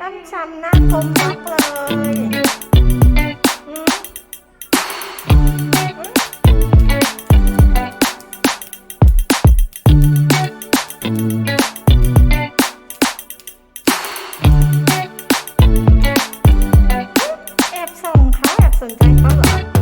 ตั้งจำน่าผมมากเลยแอบส่งเขาแอบสนใจเขาเหรอ